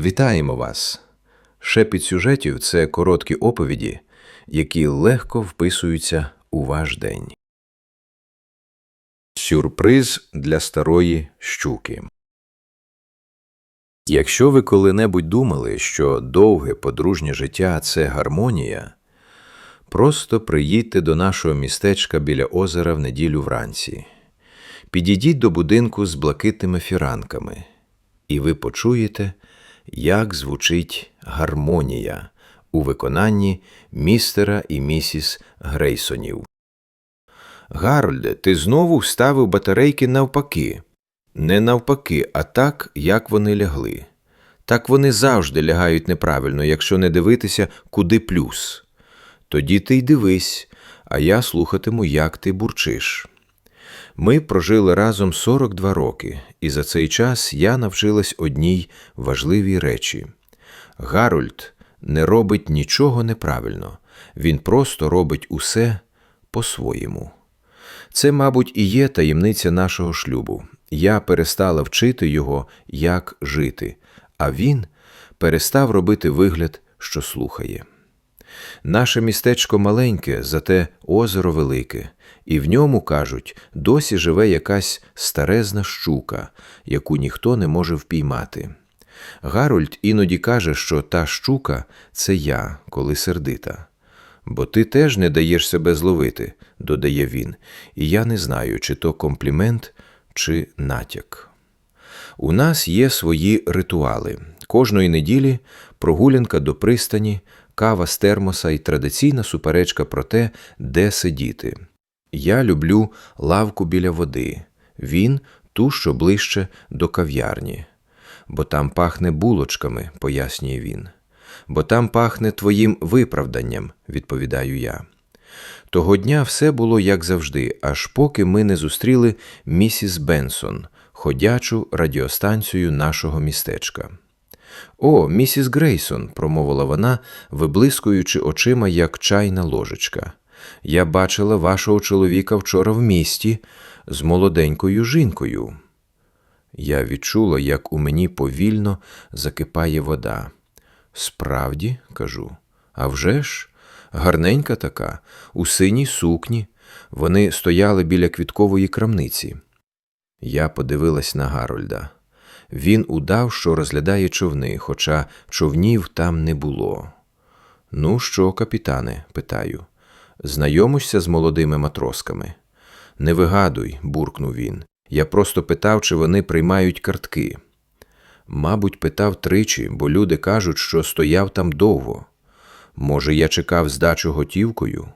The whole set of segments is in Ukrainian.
Вітаємо вас! Шепіт сюжетів це короткі оповіді, які легко вписуються у ваш день. Сюрприз для старої щуки. Якщо ви коли-небудь думали, що довге подружнє життя це гармонія, просто приїдьте до нашого містечка біля озера в неділю вранці. Підійдіть до будинку з блакитними фіранками, і ви почуєте, як звучить гармонія у виконанні містера і місіс Грейсонів. Гарольде, ти знову вставив батарейки навпаки. Не навпаки, а так, як вони лягли. Так вони завжди láгають неправильно, якщо не дивитися, куди плюс. Тоді ти й дивись, а я слухатиму, як ти бурчиш. Ми прожили разом 42 роки, і за цей час я навчилась одній важливій речі. Гарольд не робить нічого неправильно, він просто робить усе по-своєму. Це, мабуть, і є таємниця нашого шлюбу. Я перестала вчити його, як жити, а він перестав робити вигляд, що слухає. Наше містечко маленьке, зате озеро велике, і в ньому, кажуть, досі живе якась старезна щука, яку ніхто не може впіймати. Гарольд іноді каже, що та щука це я, коли сердита. Бо ти теж не даєш себе зловити, додає він, і я не знаю, чи то комплімент, чи натяк. У нас є свої ритуали. Кожної неділі прогулянка до пристані, кава з термоса і традиційна суперечка про те, де сидіти. Я люблю лавку біля води, він ту, що ближче до кав'ярні. Бо там пахне булочками, пояснює він. Бо там пахне твоїм виправданням, відповідаю я. Того дня все було як завжди, аж поки ми не зустріли місіс Бенсон, ходячу радіостанцію нашого містечка. О, місіс Грейсон, промовила вона, виблискуючи очима, як чайна ложечка. Я бачила вашого чоловіка вчора в місті з молоденькою жінкою. Я відчула, як у мені повільно закипає вода. Справді, кажу, «А вже ж, гарненька така, у синій сукні. Вони стояли біля квіткової крамниці. Я подивилась на Гарольда. Він удав, що розглядає човни, хоча човнів там не було. Ну що, капітане? питаю. Знайомишся з молодими матросками? Не вигадуй, буркнув він. Я просто питав, чи вони приймають картки. Мабуть, питав тричі, бо люди кажуть, що стояв там довго. Може, я чекав здачу готівкою?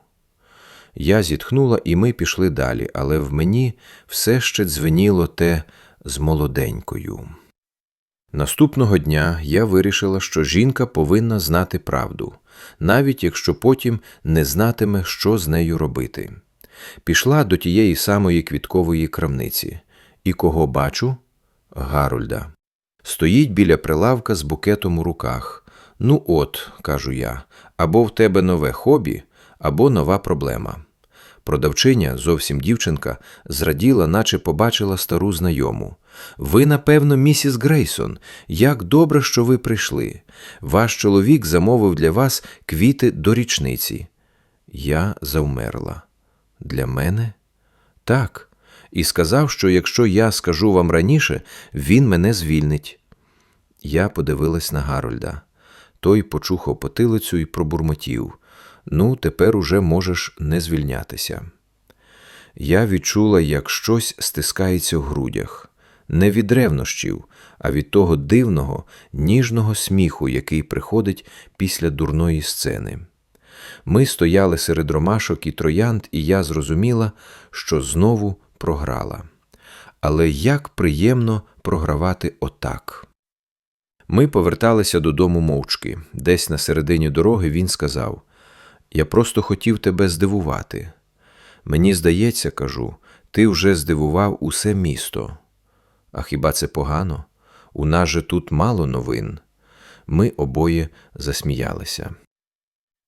Я зітхнула, і ми пішли далі, але в мені все ще дзвеніло те з молоденькою. Наступного дня я вирішила, що жінка повинна знати правду, навіть якщо потім не знатиме, що з нею робити. Пішла до тієї самої квіткової крамниці. І кого бачу? Гарольда. Стоїть біля прилавка з букетом у руках. Ну, от, кажу я, або в тебе нове хобі, або нова проблема. Продавчиня, зовсім дівчинка, зраділа, наче побачила стару знайому. Ви, напевно, місіс Грейсон, як добре, що ви прийшли. Ваш чоловік замовив для вас квіти до річниці. Я завмерла. Для мене? Так. І сказав, що якщо я скажу вам раніше, він мене звільнить. Я подивилась на Гарольда. Той почухав потилицю і пробурмотів. Ну, тепер уже можеш не звільнятися. Я відчула, як щось стискається в грудях, не від ревнощів, а від того дивного, ніжного сміху, який приходить після дурної сцени. Ми стояли серед ромашок і троянд, і я зрозуміла, що знову програла. Але як приємно програвати отак. Ми поверталися додому мовчки. Десь на середині дороги він сказав Я просто хотів тебе здивувати. Мені здається, кажу, ти вже здивував усе місто. А хіба це погано? У нас же тут мало новин. Ми обоє засміялися.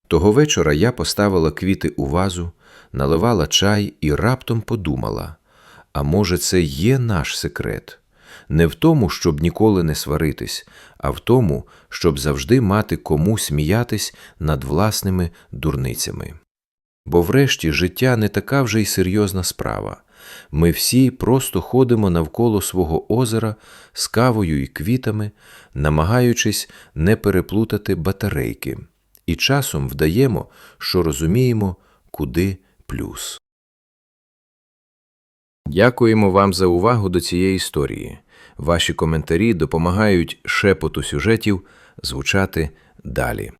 Того вечора я поставила квіти у вазу, наливала чай і раптом подумала а може, це є наш секрет? Не в тому, щоб ніколи не сваритись, а в тому, щоб завжди мати кому сміятись над власними дурницями. Бо врешті життя не така вже й серйозна справа. Ми всі просто ходимо навколо свого озера з кавою і квітами, намагаючись не переплутати батарейки, і часом вдаємо, що розуміємо, куди плюс. Дякуємо вам за увагу до цієї історії. Ваші коментарі допомагають шепоту сюжетів звучати далі.